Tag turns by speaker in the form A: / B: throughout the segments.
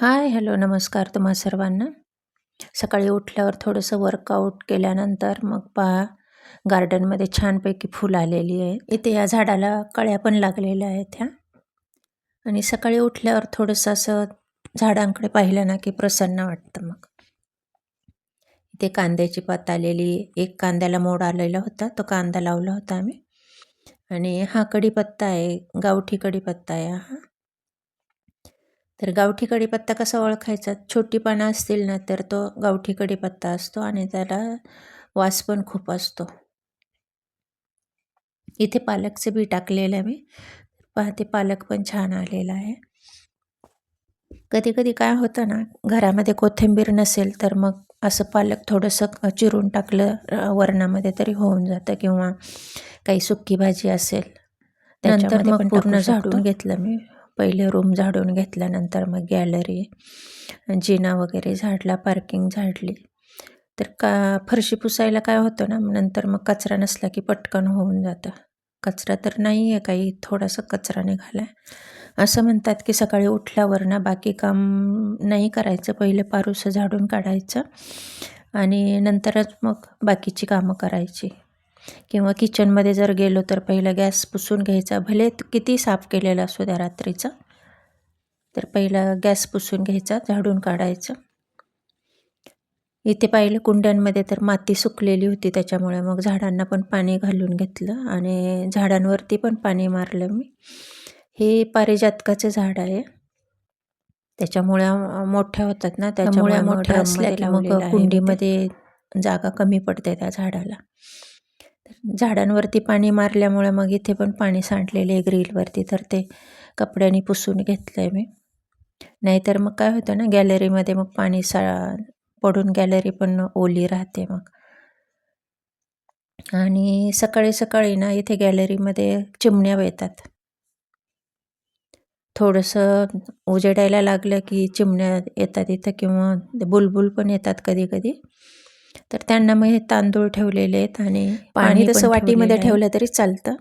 A: Hi hello नमस्कार तुम्हा सर्वांना. सकाळी उठल्यावर थोडंसं वर्कआउट केल्यानंतर मग पहा गार्डनमध्ये छानपैकी फुलं आलेली आहे इथे या झाडाला कळ्या पण लागलेल्या आहेत ह्या. आणि सकाळी उठल्यावर थोडंसं असं झाडांकडे पाहिलं ना की प्रसन्न वाटतं मग. इथे कांद्याची पात आलेली एक कांद्याला मोड आलेला होता तो कांदा लावला होता आम्ही. आणि हा कढीपत्ता आहे गावठी कढीपत्ता आहे हा. तर गावठी कढीपत्ता कसा ओळखायचा? छोटी पानं असतील ना तर तो गावठी कढीपत्ता असतो आणि त्याला वास पण खूप असतो. इथे पालकचं बी टाकलेलं आहे मी. पाहते पालक पण छान आलेला आहे. कधी कधी काय होतं ना घरामध्ये कोथिंबीर नसेल तर मग असं पालक थोडंसं चिरून टाकलं वरणामध्ये तरी होऊन जातं किंवा काही सुक्की भाजी असेल नंतर मग पूर्ण झाडून घेतलं मी. पहिले रूम झाडून घेतल्यानंतर मग गॅलरी जिना वगैरे झाडला पार्किंग झाडली. तर का फरशी पुसायला काय होतं ना नंतर मग कचरा नसला की पटकन होऊन जातं. कचरा तर नाही आहे काही थोडासा कचरा निघाला आहे असं म्हणतात की सकाळी उठल्यावर ना बाकी काम नाही करायचं. पहिले पारूसं झाडून काढायचं आणि नंतरच मग बाकीची कामं करायची. किंवा किचनमध्ये जर गेलो तर पहिलं गॅस पुसून घ्यायचा. भले किती साफ केलेला असो त्या रात्रीचा तर पहिला गॅस पुसून घ्यायचा झाडून काढायचं. इथे पाहिलं कुंड्यांमध्ये तर माती सुकलेली होती त्याच्यामुळे मग झाडांना पण पाणी घालून घेतलं आणि झाडांवरती पण पाणी मारलं मी. हे पारिजातकाचं झाड आहे. त्याच्यामुळे मोठ्या होतात ना त्याच्यामुळे मोठ्या असल्या मग कुंडीमध्ये जागा कमी पडते त्या झाडाला. झाडांवरती पाणी मारल्यामुळे मग इथे पण पाणी सांडलेले आहे ग्रिलवरती तर ते कपड्याने पुसून घेतलं आहे मी. नाहीतर मग काय होतं ना गॅलरीमध्ये मग पाणी सा पडून गॅलरी पण ओली राहते मग. आणि सकाळी सकाळी ना इथे गॅलरीमध्ये चिमण्या येतात. थोडंसं उजेडायला लागलं की चिमण्या येतात इथं किंवा बुलबुल पण येतात कधी कधी. तर त्यांना मग हे तांदूळ ठेवलेले आहेत आणि पाणी तसं वाटीमध्ये ठेवलं तरी चालतं.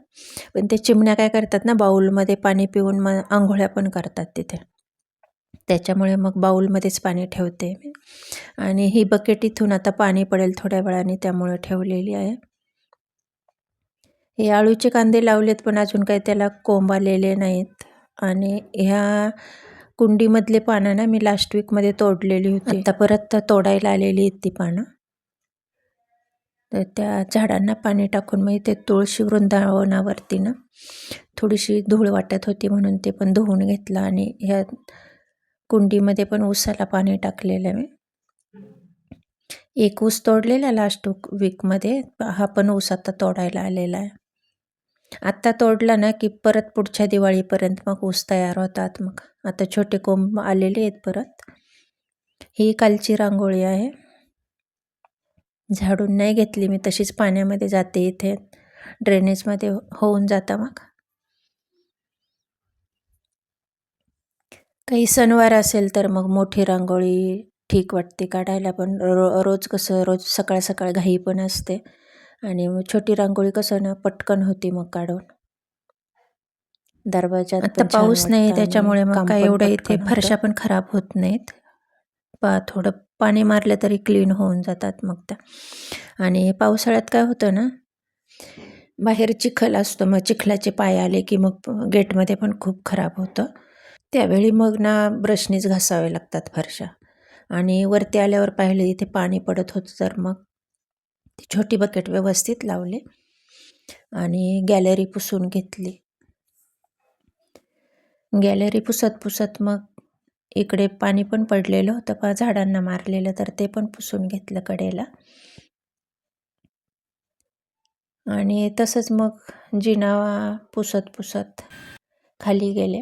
A: पण ते चिमण्या काय करतात ना बाऊलमध्ये पाणी पिऊन मग आंघोळ्या पण करतात तिथे. त्याच्यामुळे मग बाऊलमध्येच पाणी ठेवते मी. आणि ही बकेट इथून आता पाणी पडेल थोड्या वेळाने त्यामुळे ठेवलेली आहे. हे आळूचे कांदे लावलेत पण अजून काही त्याला कोंब आलेले नाहीत. आणि ह्या कुंडीमधले पानं ना मी लास्ट वीकमध्ये तोडलेली होती. आता परत तोडायला आलेली आहेत ती पानं. तर त्या झाडांना पाणी टाकून म्हणजे मग इथे तुळशी वृंदावनावरती ना थोडीशी धूळ वाटत होती म्हणून ते पण धुवून घेतलं आणि ह्या कुंडीमध्ये पण ऊसाला पाणी टाकलेलं मी एक ऊस तोडलेला लास्ट वीकमध्ये हा पण ऊस आता तोडायला आलेला आहे. आत्ता तोडला ना की परत पुढच्या दिवाळीपर्यंत मग ऊस तयार होतात मग. आता छोटे कोंब आलेले आहेत परत. ही कालची रांगोळी आहे. झाडून नाही घेतली मी तशीच पाण्यामध्ये जाते इथे. ड्रेनेजमध्ये होऊन जाता मग. काही सणवार असेल तर मग मोठी रांगोळी ठीक वाटते काढायला पण रो रोज कसं रोज सकाळ सकाळ घाई पण असते. आणि मग छोटी रांगोळी कसं ना पटकन होती मग काढून. दरवाजात आता पाऊस नाही त्याच्यामुळे मग काय एवढं इथे फरशा पण खराब होत नाहीत. पा थोडं पाणी मारलं तरी क्लीन होऊन जातात मग त्या. आणि पावसाळ्यात काय होतं ना बाहेर चिखल असतो मग चिखलाचे पाय आले की मग गेटमध्ये पण खूप खराब होतं. त्यावेळी मग ना ब्रशनीच घासावे लागतात फरशा. आणि वरती आल्यावर पाहिले इथे पाणी पडत होतं तर मग ती छोटी बकेट व्यवस्थित लावले आणि गॅलरी पुसून घेतली. गॅलरी पुसत पुसत मग इकडे पाणी पण पडलेलं होतं पा झाडांना मारलेलं तर ते पण पुसून घेतलं कडेला. आणि तसंच मग जिना पुसत पुसत खाली गेले.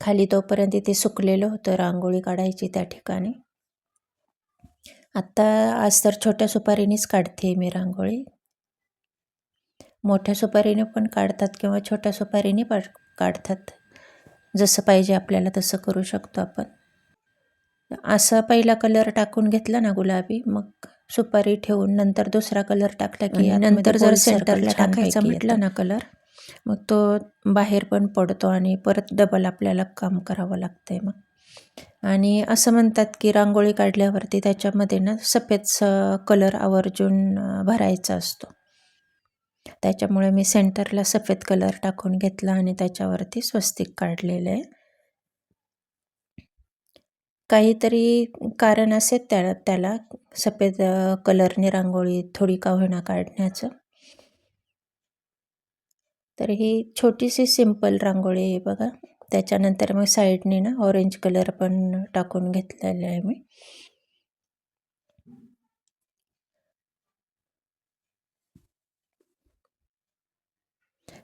A: खाली तोपर्यंत इथे सुकलेलं होतं रांगोळी काढायची त्या ठिकाणी. आत्ता आज तर छोट्या सुपारीनेच काढते मी रांगोळी. मोठ्या सुपारीने पण काढतात किंवा छोट्या सुपारीने पण काढतात. जसं पाहिजे आपल्याला तसं करू शकतो आपण. असं पहिला कलर टाकून घेतला ना गुलाबी मग सुपारी ठेवून नंतर दुसरा कलर टाकला की नंतर जर सेंटरला टाकायचा म्हटलं ना कलर मग तो बाहेर पण पडतो आणि परत डबल आपल्याला काम करावं लागतंय मग. आणि असं म्हणतात की रांगोळी काढल्यावरती त्याच्यामध्ये ना सफेद स कलर आवर्जून भरायचा असतो. त्याच्यामुळे मी सेंटरला सफेद कलर टाकून घेतला आणि त्याच्यावरती स्वस्तिक काढलेलं. आहे काहीतरी कारण असेल त्या त्याला सफेद कलरने रांगोळी थोडी का होईना काढण्याचं. तर ही छोटीशी सिंपल रांगोळी आहे बघा. त्याच्यानंतर मग साईडने ना ऑरेंज कलर पण टाकून घेतलेला आहे मी.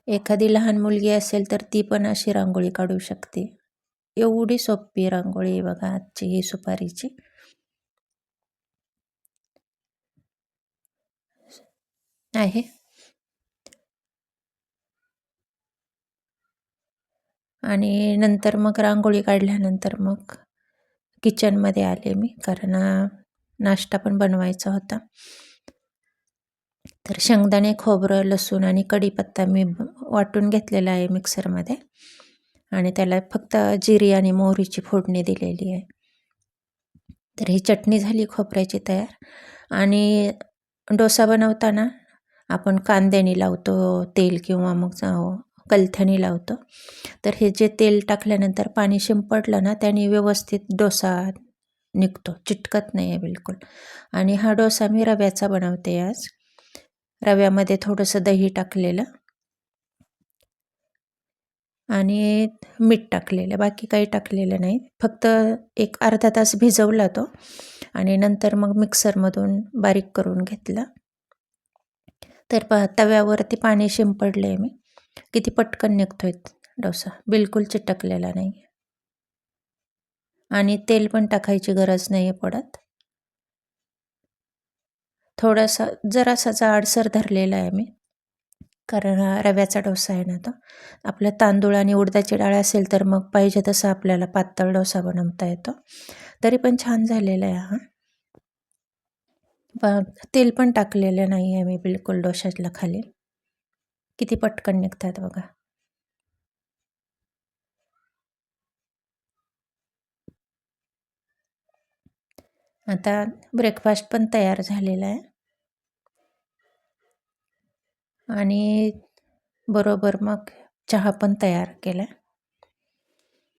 A: एखादी लहान मुलगी असेल तर ती पण अशी रांगोळी काढू शकते. एवढी सोपी रांगोळी बघा आजची ही सुपारीची. आहे. आणि नंतर मग रांगोळी काढल्यानंतर मग किचनमध्ये आले मी कारण नाश्ता पण बनवायचा होता. तर शेंगदाणे खोबरं लसूण आणि कढीपत्ता मी वाटून घेतलेला आहे मिक्सरमध्ये. आणि त्याला फक्त जिरी आणि मोहरीची फोडणी दिलेली आहे. तर ही चटणी झाली खोबऱ्याची तयार. आणि डोसा बनवताना आपण कांद्याने लावतो तेल किंवा मग कलथणी लावतो. तर हे जे तेल टाकल्यानंतर पाणी शिंपडलं ना त्याने व्यवस्थित डोसा निघतो. चिटकत नाही आहे बिलकुल. आणि हा डोसा मी रव्याचा बनवते आज. रव्यामध्ये थोडंसं दही टाकलेलं आणि मीठ टाकलेलं बाकी काही टाकलेलं नाही. फक्त एक अर्धा तास भिजवला तो आणि नंतर मग मिक्सरमधून बारीक करून घेतला. तर प तव्यावरती पाणी शिंपडलं आहे मी. किती पटकन निघतो आहे डोसा. बिलकुल चिटकलेला नाही आणि तेल पण टाकायची गरज नाही आहे पडत. थोडासा जरासा जाडसर धरलेला आहे मी. कारण रव्याचा डोसा आहे ना तो. आपल्या तांदूळ आणि उडदाची डाळ असेल तर मग पाहिजे तसं आपल्याला पातळ डोसा बनवता येतो. तरी पण छान झालेला आहे हा. तेल पण टाकलेलं नाही आहे मी बिलकुल डोशाला खाली. किती पटकन निघतात बघा. आता ब्रेकफास्ट पण तयार झालेला आहे. आणि बरोबर मग चहा पण तयार केला